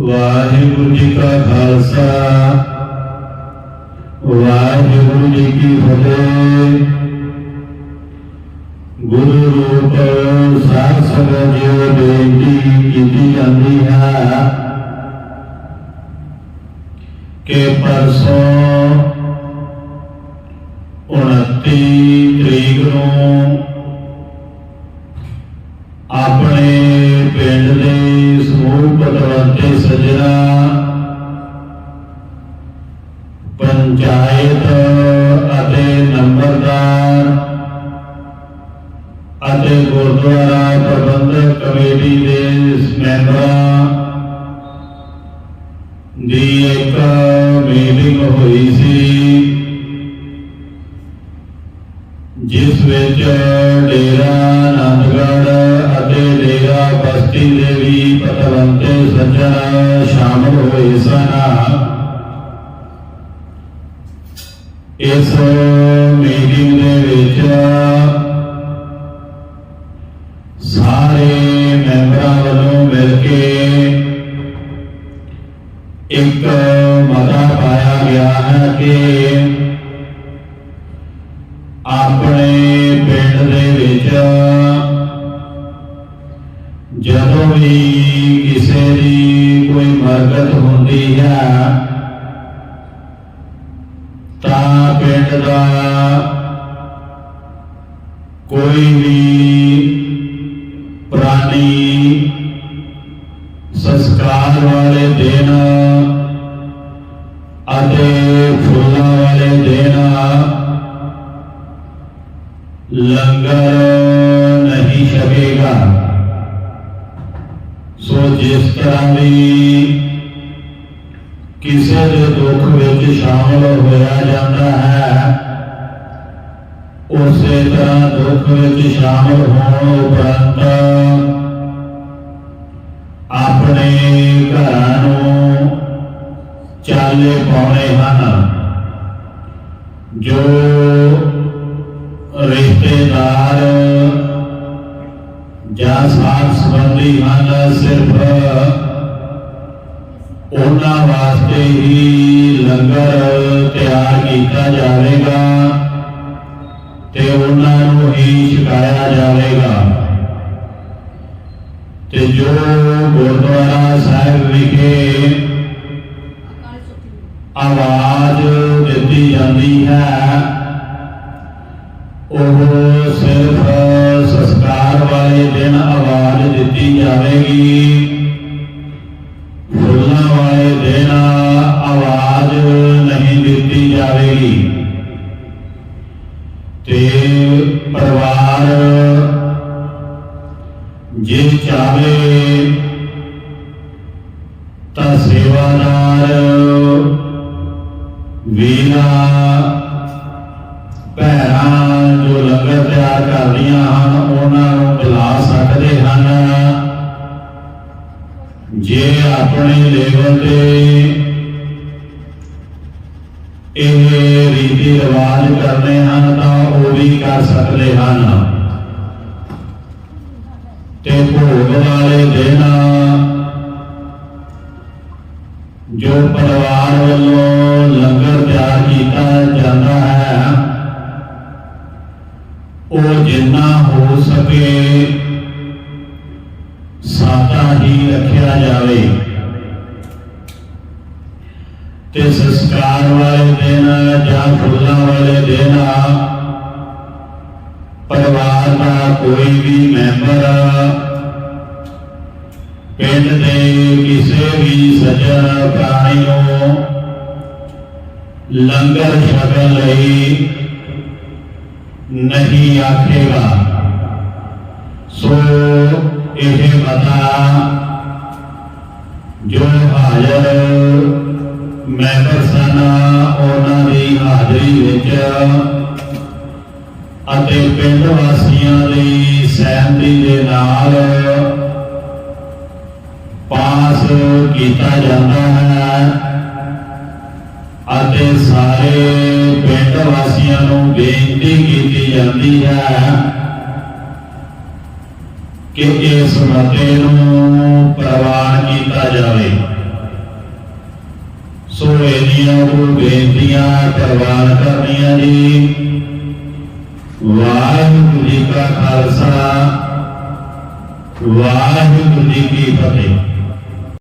ਵਾਹਿਗੁਰੂ ਜੀ ਕਾ ਖਾਲਸਾ ਵਾਹਿਗੁਰੂ ਜੀ ਕੀ ਫਤਿਹ ਗੁਰੂ ਰੂਪ ਸਾਧ ਸੰਗਤ ਜੀ ਬੇਨਤੀ ਕੀਤੀ ਜਾਂਦੀ ਹੈ ਕਿ ਪਰਸੋਂ 29 ਤਰੀਕ ਨੂੰ ਪਿੰਡ ਦੇ ਸਮੂਹ ਪਤਵੰਤੇ ਸੱਜਣਾ ਪੰਚਾਇਤ ਅਤੇ ਨੰਬਰਦਾਰ ਅਤੇ ਗੁਰਦੁਆਰਾ ਪ੍ਰਬੰਧਕ ਕਮੇਟੀ ਦੇ ਮੈਂਬਰਾਂ ਦੀ ਇੱਕ ਮੀਟਿੰਗ ਹੋਈ ਸੀ ਜਿਸ ਵਿੱਚ ਡੇਰਾ ਆਨੰਦਗੜ੍ਹ ਅਤੇ ਡੇਰਾ ਬਸਤੀ ਦੇ ਵੀ ਪਤਵੰਤੇ ਸੱਜਣ ਸ਼ਾਮਲ ਹੋਏ ਸਨ ਇਸ ਮੀਟਿੰਗ ਦੇ ਵਿੱਚ ਸਾਰੇ ਮੈਂਬਰਾਂ ਵੱਲੋਂ ਮਿਲ ਕੇ ਇੱਕ ਮਤਾ ਪਾਇਆ ਗਿਆ ਹੈ ਕਿ ਜਦੋਂ ਵੀ ਕਿਸੇ ਦੀ ਕੋਈ ਮਰਗਤ ਹੁੰਦੀ ਹੈ ਤਾਂ ਪਿੰਡ ਦਾ ਕੋਈ ਵੀ ਪ੍ਰਾਣੀ ਸੰਸਕਾਰ ਵਾਲੇ ਦਿਨ ਅਤੇ ਫੁੱਲਾਂ ਵਾਲੇ ਦਿਨ ਲੰਗਰ ਜਿਸ ਤਰ੍ਹਾਂ ਵੀ ਕਿਸੇ ਦੇ ਦੁੱਖ ਵਿੱਚ ਸ਼ਾਮਲ ਹੋਇਆ ਜਾਂਦਾ ਹੈ, ਉਸੇ ਤਰ੍ਹਾਂ ਦੁੱਖ ਵਿੱਚ ਸ਼ਾਮਲ ਹੋਣ ਉਪਰੰਤ ਆਪਣੇ ਘਰਾਂ ਨੂੰ ਚਾਲੇ ਪਾਉਣੇ ਹਨ, ਜੋ ਰਿਸ਼ਤੇਦਾਰ ਜਾਂ ਸਾਥ ਸੰਬੰਧੀ ਹਨ ਸਿਰਫ ਉਹਨਾਂ ਵਾਸਤੇ ਹੀ ਲੰਗਰ ਤਿਆਰ ਕੀਤਾ ਜਾਵੇਗਾ ਤੇ ਉਹਨਾਂ ਨੂੰ ਹੀ ਛਕਾਇਆ ਜਾਵੇਗਾ। ਤੇ ਜੋ ਗੁਰਦੁਆਰਾ ਸਾਹਿਬ ਵਿਖੇ ਆਵਾਜ਼ ਦਿੱਤੀ ਜਾਂਦੀ ਹੈ, ਉਹ ਸਿਰਫ ਸੰਸਕਾਰ ਵਾਲੇ ਦਿਨ ਆਵਾਜ਼ ਦਿੱਤੀ ਜਾਵੇਗੀ ਫੁੱਲਾਂ ਵਾਲੇ ਦਿਨ ਆਵਾਜ਼ ਨਹੀਂ ਦਿੱਤੀ ਜਾਵੇਗੀ ਤੇ ਪਰਿਵਾਰ ਜੇ ਚਾਵੇ ਤਾਂ ਸੇਵਾਦਾਰ ਵੀਰਾ ਜੋ ਲੰਗਰ ਤਿਆਰ ਕਰਦੀਆਂ ਹਨ, ਉਹਨਾਂ ਨੂੰ ਬੁਲਾ ਸਕਦੇ ਹਨ। ਜੇ ਆਪਣੇ ਲੈਵਲ ਤੇ ਇਹ ਰੀਤੀ ਰਿਵਾਜ ਕਰਨੇ ਹਨ, ਤਾਂ ਉਹ ਵੀ ਕਰ ਸਕਦੇ ਹਨ। ਤੇ ਭੋਗ ਵਾਲੇ ਦਿਨ ਜੋ ਪਰਿਵਾਰ ਵੱਲੋਂ ਲੰਗਰ ਤਿਆਰ ਕੀਤਾ ਜਾਂਦਾ ਜਿੰਨਾ ਹੋ ਸਕੇ ਸਾਦਾ ਹੀ ਰੱਖਿਆ ਜਾਵੇ। ਤੇ ਸੰਸਕਾਰ ਵਾਲੇ ਦਿਨ, ਜਾਂ ਫੁੱਲਾਂ ਵਾਲੇ ਦਿਨ, ਪਰਿਵਾਰ ਦਾ ਕੋਈ ਵੀ ਮੈਂਬਰ, ਪਿੰਡ ਦੇ ਕਿਸੇ ਵੀ ਸੱਜਣ ਪ੍ਰਾਣੀ ਨੂੰ ਲੰਗਰ ਛਕਣ ਲਈ ਨਹੀਂ ਆਖੇਗਾ। ਸੋ ਇਹ ਮਤਾ ਜੋ ਹਾਜ਼ਰ ਮੈਂਬਰ ਸਨ ਉਹਨਾਂ ਦੀ ਹਾਜ਼ਰੀ ਵਿੱਚ ਅਤੇ ਪਿੰਡ ਵਾਸੀਆਂ ਦੀ ਸਹਿਮਤੀ ਦੇ ਨਾਲ ਪਾਸ ਕੀਤਾ ਜਾਂਦਾ ਹੈ। ਅਤੇ ਸਾਰੇ ਪਿੰਡ ਵਾਸੀਆਂ ਨੂੰ ਬੇਨਤੀ ਕੀਤੀ ਜਾਂਦੀ ਹੈ ਕਿ ਇਸ ਮਤੇ ਨੂੰ ਪ੍ਰਵਾਨ ਕੀਤਾ ਜਾਵੇ। ਸੋ ਇਹਨੀਆਂ ਕੋ ਬੇਨਤੀਆਂ ਪ੍ਰਵਾਨ ਕਰਨੀਆਂ ਜੀ। ਵਾਹਿਗੁਰੂ ਜੀ ਕਾ ਖਾਲਸਾ, ਵਾਹਿਗੁਰੂ ਜੀ ਕੀ ਫਤਿਹ।